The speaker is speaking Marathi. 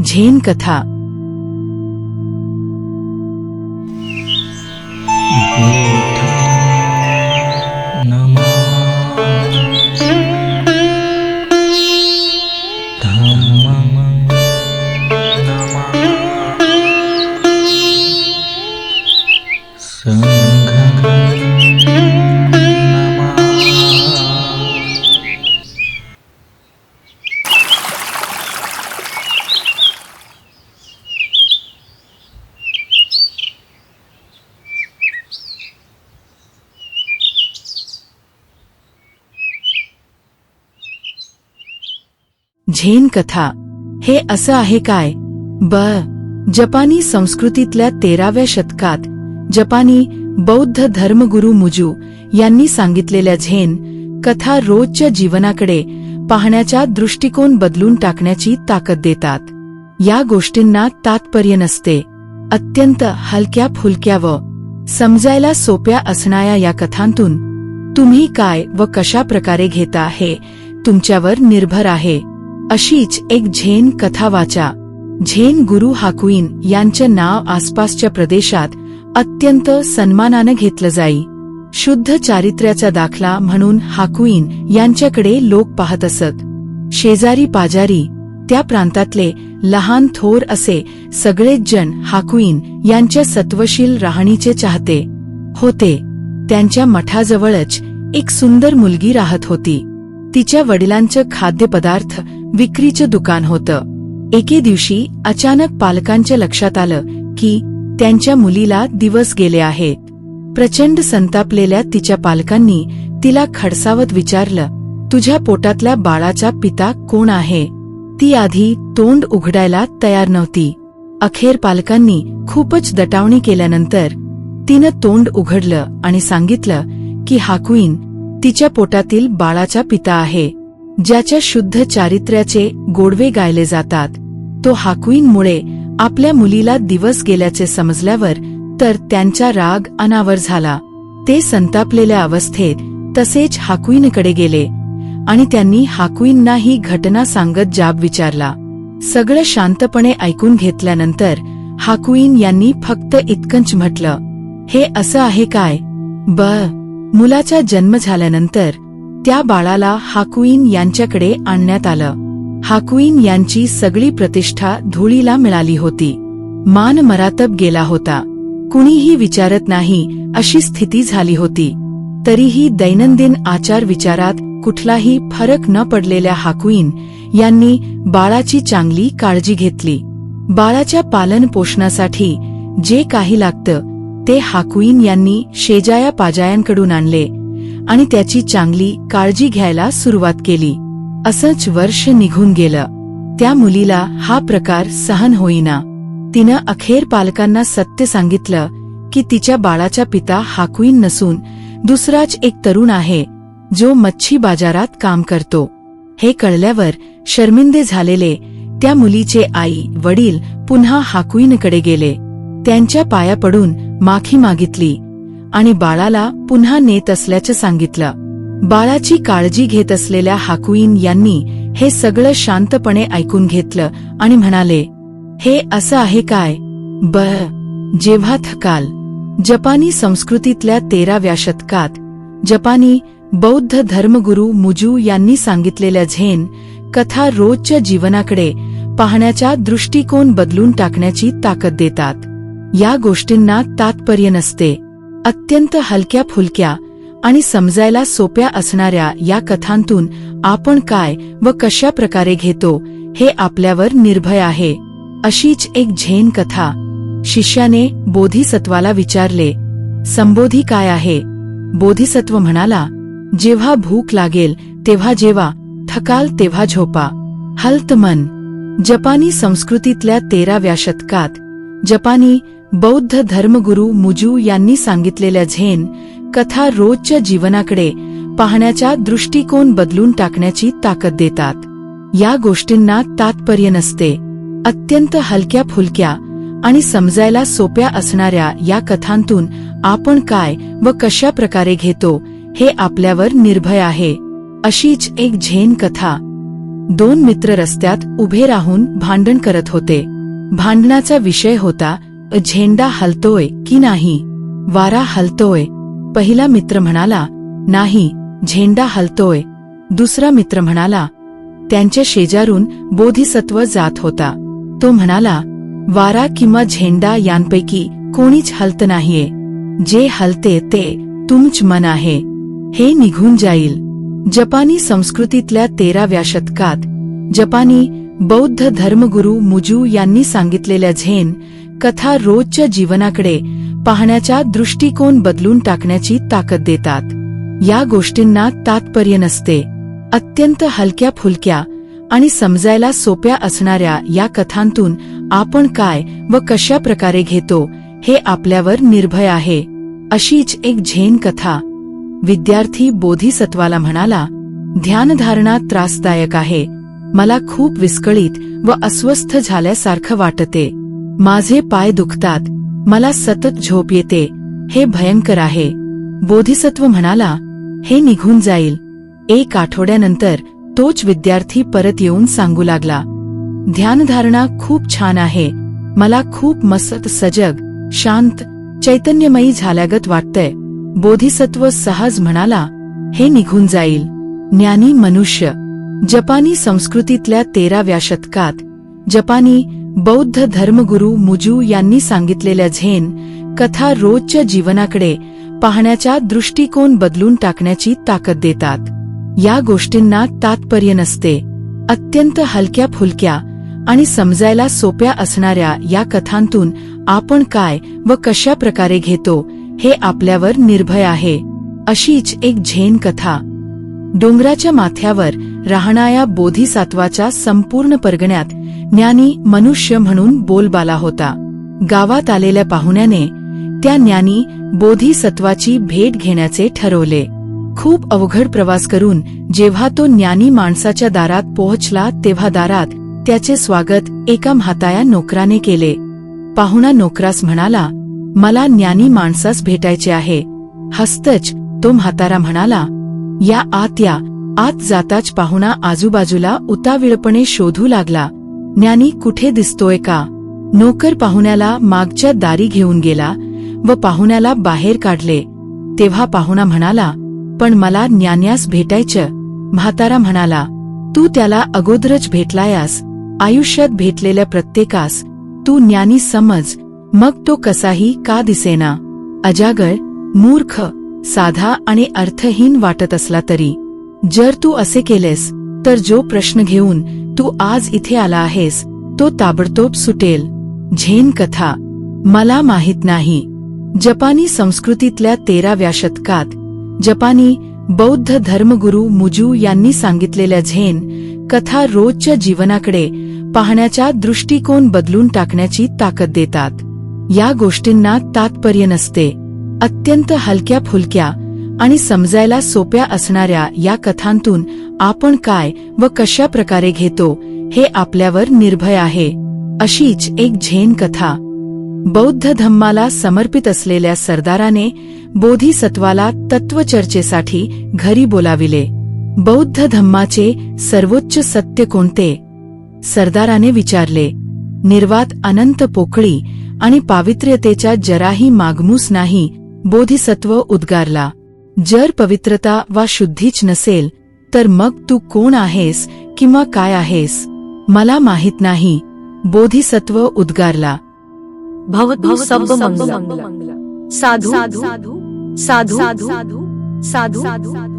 झेन कथा झेन कथा. हे असं आहे काय? ब. जपानी संस्कृतीतल्या तेराव्या शतकात जपानी बौद्ध धर्मगुरू मुजू यांनी सांगितलेल्या झेन कथा रोजच्या जीवनाकडे पाहण्याचा दृष्टिकोन बदलून टाकण्याची ताकद देतात. या गोष्टींना तात्पर्य नसते. अत्यंत हलक्या फुलक्या व समजायला सोप्या असणाऱ्या या कथांतून तुम्ही काय व कशा प्रकारे घेता हे तुमच्यावर निर्भर आहे. अशीच एक झेन कथा वाचा. झेन गुरु हाकुईन यांचं नाव आसपासच्या प्रदेशात अत्यंत सन्मानानं घेतलं जाई. शुद्ध चारित्र्याचा दाखला म्हणून हाकुईन यांच्याकडे लोक पाहत असत. शेजारी पाजारी त्या प्रांतातले लहान थोर असे सगळेच जण हाकुईन यांच्या सत्वशील राहणीचे चाहते होते. त्यांच्या मठाजवळच एक सुंदर मुलगी राहत होती. तिच्या वडिलांचं खाद्यपदार्थ विक्रीचं दुकान होतं. एके दिवशी अचानक पालकांच्या लक्षात आलं की त्यांच्या मुलीला दिवस गेले आहेत. प्रचंड संतापलेल्या तिच्या पालकांनी तिला खडसावत विचारलं तुझ्या पोटातल्या बाळाचा पिता कोण आहे ती आधी तोंड उघडायला तयार नव्हती. अखेर पालकांनी खूपच दटावणी केल्यानंतर तिनं तोंड उघडलं आणि सांगितलं की हाकुईन तिच्या पोटातील बाळाचा पिता आहे. ज्याच्या शुद्ध चारित्र्याचे गोडवे गायले जातात. तो हाकुईनमुळे आपल्या मुलीला दिवस गेल्याचे समजल्यावर तर त्यांचा राग अनावर झाला. ते संतापलेल्या अवस्थेत तसेच हाकुईनकडे गेले आणि त्यांनी हाकुईंना ही घटना सांगत जाब विचारला. सगळं शांतपणे ऐकून घेतल्यानंतर हाकुईन यांनी फक्त इतकंच म्हटलं हे असं आहे काय? ब मुलाचा जन्म झाल्यानंतर त्या बाळाला हाकुईन यांच्याकडे आणण्यात आलं. हाकुईन यांची सगळी प्रतिष्ठा धुळीला मिळाली होती. मान मरातब गेला होता. कुणीही विचारत नाही अशी स्थिती झाली होती. तरीही दैनंदिन आचार विचारात कुठलाही फरक न पडलेल्या हाकुईन यांनी बाळाची चांगली काळजी घेतली. बाळाच्या पालन पोषणासाठी जे काही लागतं ते हाकुईन यांनी शेजाया पाजायांकडून आणले. आणि त्याची चांगली काळजी घ्यायला सुरुवात केली. असंच वर्ष निघून गेलं. त्या मुलीला हा प्रकार सहन होईना. तिनं अखेर पालकांना सत्य सांगितलं की तिच्या बाळाचा पिता हाकुईन नसून दुसराच एक तरुण आहे जो मच्छी बाजारात काम करतो. हे कळल्यावर शर्मिंदे झालेले त्या मुलीचे आई वडील पुन्हा हाकुईनकडे गेले. त्यांच्या पाया पडून माखी मागितली. आणि बाळाला पुन्हा नेत असल्याचं सांगितलं. बाळाची काळजी घेत असलेल्या हाकुईन यांनी हे सगळं शांतपणे ऐकून घेतलं आणि म्हणाले हे असं आहे काय? ब जेव्हा थकाल. जपानी संस्कृतीतल्या तेराव्या शतकात जपानी बौद्ध धर्मगुरू मुजू यांनी सांगितलेल्या झेन कथा रोजच्या जीवनाकडे पाहण्याचा दृष्टिकोन बदलून टाकण्याची ताकद देतात. या गोष्टींना तात्पर्य नसते. अत्यंत हलक्या फुलक्या आणि समजायला सोप्या असणाऱ्या या कथांतून आपण काय व कशा प्रकारे घेतो हे आपल्यावर निर्भय आहे. अशीच एक झेन कथा शिष्याने बोधिसत्वाला विचारले संबोधी काय आहे? बोधिसत्व म्हणाला जेव्हा भूक लागेल तेव्हा जेवा थकाल तेव्हा झोपा. हल्तमन जपानी संस्कृतीतल्या तेराव्या शतकात जपानी बौद्ध धर्मगुरू मुजू यांनी सांगितलेल्या झेन कथा रोजच्या जीवनाकडे पाहण्याचा दृष्टिकोन बदलून टाकण्याची ताकद देतात. या गोष्टींना तात्पर्य नसते. अत्यंत हलक्या फुलक्या आणि समजायला सोप्या असणाऱ्या या कथांतून आपण काय व कशा प्रकारे घेतो हे आपल्यावर निर्भय आहे. अशीच एक झेन कथा. दोन मित्र रस्त्यात उभे राहून भांडण करत होते. भांडणाचा विषय होता झेंडा हलतोय की नाही? वारा हलतोय. पहिला मित्र म्हणाला नाही झेंडा हलतोय. दुसरा मित्र म्हणाला त्यांच्या शेजारून बोधिसत्व जात होता. तो म्हणाला वारा किंवा झेंडा यांपैकी कोणीच हलत नाहीये. जे हलते ते तुमच मन आहे. हे निघून जाईल. जपानी संस्कृतीतल्या तेराव्या शतकात जपानी बौद्ध धर्मगुरू मुजू यांनी सांगितलेल्या झेन कथा रोजच्या जीवनाकडे पाहण्याचा दृष्टिकोन बदलून टाकण्याची ताकद देतात. या गोष्टींना तात्पर्य नसते. अत्यंत हलक्या फुलक्या आणि समजायला सोप्या असणाऱ्या या कथांतून आपण काय व कशा प्रकारे घेतो हे आपल्यावर निर्भय आहे. अशीच एक झेन कथा. विद्यार्थी बोधिसत्वाला म्हणाला ध्यानधारणा त्रासदायक आहे. मला खूप विस्कळीत व अस्वस्थ झाल्यासारखं वाटते. माझे पाय दुखतात. मला सतत झोप येते. हे भयंकर आहे. बोधिसत्व म्हणाला हे निघून जाईल. एक आठवड्यानंतर तोच विद्यार्थी परत येऊन सांगू लागला ध्यानधारणा खूप छान आहे. मला खूप मस्त सजग शांत चैतन्यमयी झाल्यागत वाटतंय. बोधिसत्व सहज म्हणाला हे निघून जाईल. ज्ञानी मनुष्य. जपानी संस्कृतीतल्या तेराव्या शतकात जपानी बौद्ध धर्मगुरू मुजू यांनी सांगितलेल्या झेन कथा रोजच्या जीवनाकडे पाहण्याचा दृष्टिकोन बदलून टाकण्याची ताकद देतात. या गोष्टींना तात्पर्य नसते. अत्यंत हलक्या फुलक्या आणि समजायला सोप्या असणाऱ्या या कथांतून आपण काय व कशा प्रकारे घेतो हे आपल्यावर निर्भय आहे. अशीच एक झेन कथा. डोंगराच्या माथ्यावर राहणाऱ्या बोधिसात्वाच्या संपूर्ण परगण्यात ज्ञानी मनुष्य म्हणून बोलबाला होता. गावात आलेल्या पाहुण्याने त्या ज्ञानी बोधिसत्वाची भेट घेण्याचे ठरवले. खूप अवघड प्रवास करून जेव्हा तो ज्ञानी माणसाच्या दारात पोहोचला तेव्हा दारात त्याचे स्वागत एका म्हाताया नोकराने केले. पाहुणा नोकरास म्हणाला मला ज्ञानी माणसास भेटायचे आहे. हस्तच तो म्हातारा म्हणाला या आत या. आत जाताच पाहुणा आजूबाजूला उताविळपणे शोधू लागला. ज्ञानी कुठे दिसतोय का? नोकर पाहुण्याला मागच्या दारी घेऊन गेला व पाहुण्याला बाहेर काढले. तेव्हा पाहुणा म्हणाला पण मला ज्ञान्यास भेटायचं. म्हातारा म्हणाला तू त्याला अगोदरच भेटलायास. आयुष्यात भेटलेल्या प्रत्येकास तू ज्ञानी समज. मग तो कसाही का दिसेना? अजागर मूर्ख साधा आणि अर्थहीन वाटत असला तरी. जर तू असे केलेस तर जो प्रश्न घेऊन तू आज इथे आला आहेस तो ताबडतोब सुटेल. झेन कथा. मला माहीत नाही. जपानी संस्कृतीतल्या तेराव्या शतकात जपानी बौद्ध धर्मगुरू मुजू यांनी सांगितलेल्या झेन कथा रोजच्या जीवनाकडे पाहण्याचा दृष्टिकोन बदलून टाकण्याची ताकद देतात. या गोष्टींना तात्पर्य नसते. अत्यंत हलक्या फुलक्या आणि समजायला सोप्या असणाऱ्या या कथांतून आपण काय व कशा प्रकारे घेतो हे आपल्यावर निर्भय आहे. अशीच एक झेन कथा. बौद्ध धम्माला समर्पित असलेल्या सरदाराने बोधिसत्वाला तत्वचर्चेसाठी घरी बोलाविले. बौद्ध धम्माचे सर्वोच्च सत्य कोणते? सरदाराने विचारले. निर्वात अनंत पोकळी आणि पावित्र्यतेच्या जराही मागमूस नाही बोधिसत्व उद्गारला. जर पवित्रता वा शुद्धीच नसेल तर मग तू कोण आहेस किंवा काय आहेस मला माहीत नाही बोधिसत्व उद्गारला भवतु सब मंगलम साधु साधु साधु साधु साधु